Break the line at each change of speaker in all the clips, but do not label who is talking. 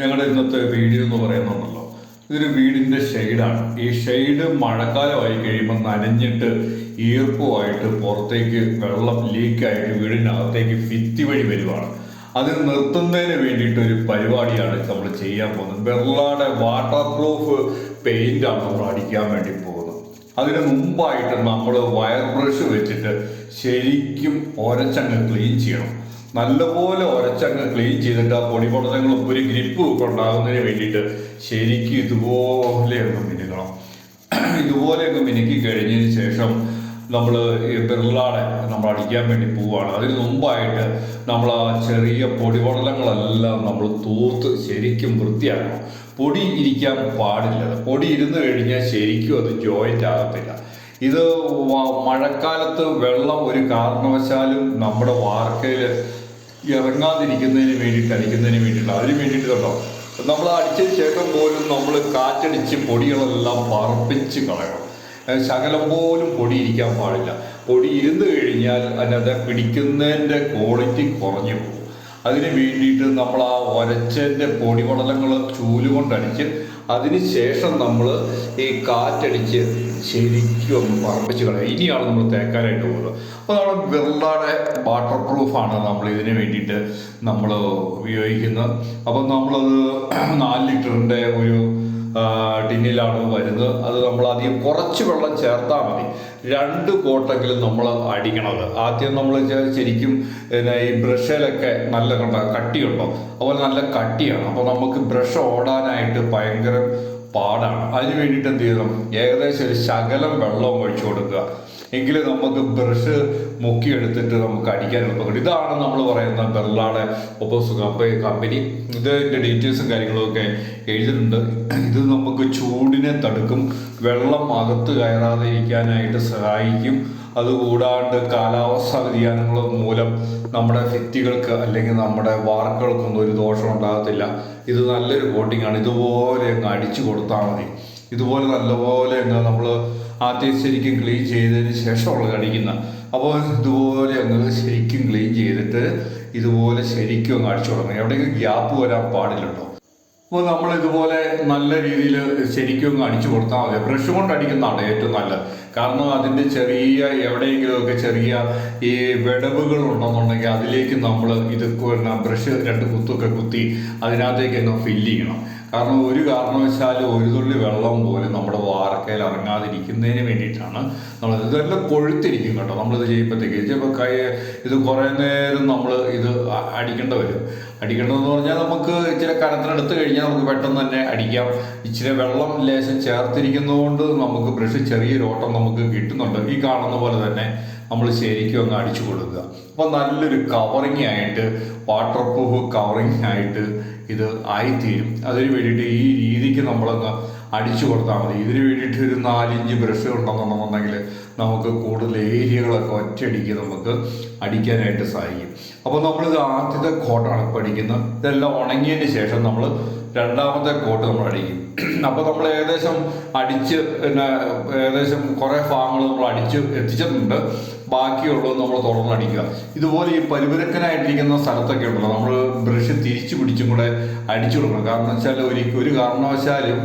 ഞങ്ങളുടെ ഇന്നത്തെ വീഡിയോ എന്ന് പറയുന്നുണ്ടല്ലോ ഇതൊരു വീടിന്റെ ഷെയ്ഡാണ്. ഈ ഷെയ്ഡ് മഴക്കാലമായി കഴിയുമ്പോൾ നനഞ്ഞിട്ട് ഈർപ്പമായിട്ട് പുറത്തേക്ക് വെള്ളം ലീക്കായിട്ട് വീടിനകത്തേക്ക് ഭിത്തി വഴി വരുവാണ്. അത് നിർത്തുന്നതിന് വേണ്ടിയിട്ട് ഒരു പരിപാടിയാണ് നമ്മൾ ചെയ്യാൻ പോകുന്നത്. വെള്ളാടെ വാട്ടർ പ്രൂഫ് പെയിന്റ് ആണ് നമ്മൾ അടിക്കാൻ വേണ്ടി പോകുന്നത്. അതിന് മുമ്പായിട്ട് നമ്മൾ വയർ ബ്രഷ് വെച്ചിട്ട് ശരിക്കും ഒരച്ചങ്ങ് ക്ലീൻ ചെയ്യണം. നല്ലപോലെ ഒരച്ചങ്ങ് ക്ലീൻ ചെയ്തിട്ട് ആ പൊടിപടലങ്ങളും ഒരു ഗ്രിപ്പ് ഒക്കെ ഉണ്ടാകുന്നതിന് വേണ്ടിയിട്ട് ശരിക്കും ഇതുപോലെ ഒന്ന് മിനുക്കണം. ഇതുപോലെ അങ്ങ് മിനുക്കി കഴിഞ്ഞതിന് ശേഷം നമ്മൾ ഈ ബിർളാടെ നമ്മൾ അടിക്കാൻ വേണ്ടി പോവുകയാണ് അതിന് മുമ്പായിട്ട് നമ്മൾ ആ ചെറിയ പൊടിപടലങ്ങളെല്ലാം നമ്മൾ തൂത്ത് ശരിക്കും വൃത്തിയാക്കണം. പൊടി ഇരിക്കാൻ പാടില്ല. പൊടി ഇരുന്ന് കഴിഞ്ഞാൽ ശരിക്കും അത് ജോയിന്റ് ആകത്തില്ല. ഇത് മഴക്കാലത്ത് വെള്ളം ഒരു കാരണവശാലും നമ്മുടെ വാർക്കയിൽ ഇറങ്ങാതിരിക്കുന്നതിന് വേണ്ടിയിട്ട് അടിക്കുന്നതിന് വേണ്ടിയിട്ട് അതിന് വേണ്ടിയിട്ട് കേട്ടോ നമ്മൾ അടിച്ചതിന് ശേഷം പോലും നമ്മൾ കാറ്റടിച്ച് പൊടികളെല്ലാം പറപ്പിച്ച് കളയണം. ശകലം പോലും പൊടി ഇരിക്കാൻ പാടില്ല. പൊടി ഇരുന്ന് കഴിഞ്ഞാൽ അതിനകത്ത് പിടിക്കുന്നതിന്റെ ക്വാളിറ്റി കുറഞ്ഞു പോകും. അതിന് വേണ്ടിയിട്ട് നമ്മൾ ആ ഒരച്ചതിന്റെ പൊടിപടലങ്ങൾ ചൂൽ കൊണ്ടടിച്ച് അതിന് ശേഷം നമ്മൾ ഈ കാറ്റടിച്ച് ശരിക്കും ഒന്ന് പറപ്പിച്ച് കളയുക. ഇനിയാണ് നമ്മൾ തേക്കാനായിട്ട് പോകുന്നത്. അപ്പോൾ നമ്മൾ ബിർളയുടെ വാട്ടർ പ്രൂഫാണ് നമ്മൾ ഇതിന് വേണ്ടിയിട്ട് നമ്മൾ ഉപയോഗിക്കുന്നത്. അപ്പം നമ്മളത് നാല് ലിറ്ററിന്റെ ഒരു ടിന്നിലാണ് വരുന്നത്? അത് നമ്മൾ അധികം കുറച്ച് വെള്ളം ചേർത്താൽ മതി. രണ്ട് കോട്ടെങ്കിലും നമ്മൾ അടിക്കണത്. ആദ്യം നമ്മൾ ശരിക്കും പിന്നെ ഈ ബ്രഷിലൊക്കെ നല്ല കണ്ട കട്ടിയുണ്ടോ? അതുപോലെ നല്ല കട്ടിയാണ്. അപ്പോൾ നമുക്ക് ബ്രഷ് ഓടാനായിട്ട് ഭയങ്കര പാടാണ്. അതിന് വേണ്ടിയിട്ട് എന്ത് ചെയ്യണം? ഏകദേശം ഒരു ശകലം വെള്ളം ഒഴിച്ചു കൊടുക്കുക. എങ്കിൽ നമുക്ക് ബ്രഷ് മുക്കിയെടുത്തിട്ട് നമുക്ക് അടിക്കാൻ എളുപ്പം ഇതാണ് നമ്മൾ പറയുന്ന ബെർളാടെ ഒപ്പോസ് കമ്പനി. ഇതിന്റെ ഡീറ്റെയിൽസും കാര്യങ്ങളും ഒക്കെ എഴുതിയിട്ടുണ്ട്. ഇത് നമുക്ക് ചൂടിനെ തടുക്കും. വെള്ളം അകത്ത് കയറാതെ ഇരിക്കാനായിട്ട് സഹായിക്കും. അതുകൂടാണ്ട് കാലാവസ്ഥാ വ്യതിയാനങ്ങൾ മൂലം നമ്മുടെ ഭിത്തികൾക്ക് അല്ലെങ്കിൽ നമ്മുടെ വാർക്കുകൾക്കൊന്നും ഒരു ദോഷം ഉണ്ടാകത്തില്ല. ഇത് നല്ലൊരു കോട്ടിംഗ് ആണ്. ഇതുപോലെ അങ്ങ് അടിച്ചു കൊടുത്താൽ മതി. ഇതുപോലെ നല്ലപോലെ അങ്ങ് നമ്മൾ ആദ്യം ശരിക്കും ക്ലീൻ ചെയ്തതിന് ശേഷമുള്ള കടിക്കുന്ന. അപ്പോൾ ഇതുപോലെ അങ്ങ് ശരിക്കും ക്ലീൻ ചെയ്തിട്ട് ഇതുപോലെ ശരിക്കും അങ്ങ് അടിച്ചു തുടങ്ങും. എവിടെയെങ്കിലും ഗ്യാപ്പ് വരാൻ പാടില്ലട്ടോ അപ്പോൾ നമ്മൾ ഇതുപോലെ നല്ല രീതിയിൽ ശരിക്കും അങ്ങ് അടിച്ചു കൊടുത്താൽ മതി. ബ്രഷ് കൊണ്ട് അടിക്കുന്നതാണ് ഏറ്റവും നല്ലത്. കാരണം അതിന്റെ ചെറിയ എവിടെയെങ്കിലുമൊക്കെ ചെറിയ ഈ വിടവുകൾ ഉണ്ടെന്നുണ്ടെങ്കിൽ അതിലേക്ക് നമ്മൾ ഇത് ബ്രഷ് രണ്ട് കുത്തൊക്കെ കുത്തി അതിനകത്തേക്ക് ഒന്ന് ഫില്ല് ചെയ്യണം. കാരണം ഒരു കാരണവശാലും ഒരു തുള്ളി വെള്ളം പോലും നമ്മുടെ വാർക്കയിൽ ഇറങ്ങാതിരിക്കുന്നതിന് വേണ്ടിയിട്ടാണ് നമ്മൾ ഇതെല്ലാം കൊഴുത്തിരിക്കും കേട്ടോ. നമ്മളിത് ചെയ്യുമ്പോഴത്തേക്ക് ചിലപ്പോൾ കൈ ഇത് കുറേ നേരം നമ്മൾ ഇത് അടിക്കേണ്ട വരും. അടിക്കേണ്ടതെന്ന് പറഞ്ഞാൽ നമുക്ക് ഇച്ചിരി കനത്തിനെടുത്ത് കഴിഞ്ഞാൽ നമുക്ക് പെട്ടെന്ന് തന്നെ അടിക്കാം. ഇച്ചിരി വെള്ളം ലേശം ചേർത്തിരിക്കുന്നതുകൊണ്ട് നമുക്ക് ബ്രഷ് ചെറിയൊരു ഓട്ടം നമുക്ക് കിട്ടുന്നുണ്ട്. ഈ കാണുന്ന പോലെ തന്നെ നമ്മൾ ശരിക്കും അങ്ങ് അടിച്ചു കൊടുക്കുക. അപ്പോൾ നല്ലൊരു കവറിങ് ആയിട്ട് വാട്ടർ പ്രൂഫ് കവറിങ് ആയിട്ട് ഇത് ആയിത്തീരും. അതിന് വേണ്ടിയിട്ട് ഈ രീതിക്ക് നമ്മളങ്ങ് അടിച്ചു കൊടുത്താൽ മതി. ഇതിന് വേണ്ടിയിട്ട് ഒരു നാലിഞ്ച് ബ്രഷ് ഉണ്ടെന്നുണ്ടെന്നുണ്ടെങ്കിൽ നമുക്ക് കൂടുതൽ ഏരിയകളൊക്കെ ഒറ്റയടിക്ക് നമുക്ക് അടിക്കാനായിട്ട് സാധിക്കും. അപ്പോൾ നമ്മളിത് ആദ്യത്തെ കോട്ടാണ് ഇപ്പോൾ അടിക്കുന്നത് ഇതെല്ലാം ഉണങ്ങിയതിന് ശേഷം നമ്മൾ രണ്ടാമത്തെ കോട്ട് നമ്മൾ അടിക്കും. അപ്പോൾ നമ്മൾ ഏകദേശം അടിച്ച് പിന്നെ ഏകദേശം കുറേ ഭാഗങ്ങൾ നമ്മൾ അടിച്ച് എത്തിച്ചിട്ടുണ്ട്. ബാക്കിയുള്ളത് നമ്മൾ തുറന്നടിക്കുക ഇതുപോലെ ഈ പരിപരക്കനായിട്ടിരിക്കുന്ന സ്ഥലത്തൊക്കെ ഉണ്ടല്ലോ നമ്മൾ ബ്രഷ് തിരിച്ചു പിടിച്ചും കൂടെ അടിച്ചു കൊടുക്കണം. കാരണം വെച്ചാൽ ഒരു ഒരു കാരണവശാലും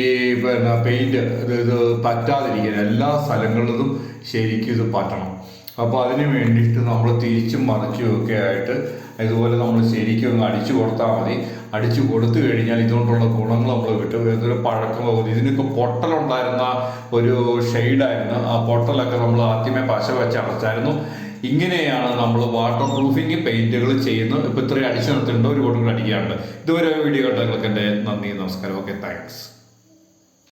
ഈ പിന്നെ പെയിന്റ് ഇത് പറ്റാതിരിക്കുക എല്ലാ സ്ഥലങ്ങളിലും ശരിക്കും ഇത് പറ്റണം. അപ്പോൾ അതിന് വേണ്ടിയിട്ട് നമ്മൾ തിരിച്ചും മറിച്ചും ഒക്കെ ആയിട്ട് ഇതുപോലെ നമ്മൾ ശരിക്കും അങ്ങ് അടിച്ചു കൊടുത്താൽ മതി. അടിച്ചു കൊടുത്തു കഴിഞ്ഞാൽ ഇതുകൊണ്ടുള്ള ഗുണങ്ങൾ നമ്മൾ കിട്ടും. ഇതൊരു പഴക്കം പോകുന്നു ഇതിനൊക്കെ പൊട്ടലുണ്ടായിരുന്ന ഒരു ഷെയ്ഡായിരുന്നു ആ പൊട്ടലൊക്കെ നമ്മൾ ആദ്യമേ പശ വെച്ച് അടച്ചായിരുന്നു. ഇങ്ങനെയാണ് നമ്മൾ വാട്ടർ പ്രൂഫിങ് പെയിന്റുകൾ ചെയ്യുന്നത്. ഇപ്പോൾ ഇത്രയും അടിച്ചു നിർത്തിയിട്ടുണ്ട്. ഒരു കൂടെ അടിക്കാറുണ്ട് ഇതുവരെ വീഡിയോ കണ്ടെങ്കിൽ എന്റെ നന്ദി നമസ്കാരം. Okay thanks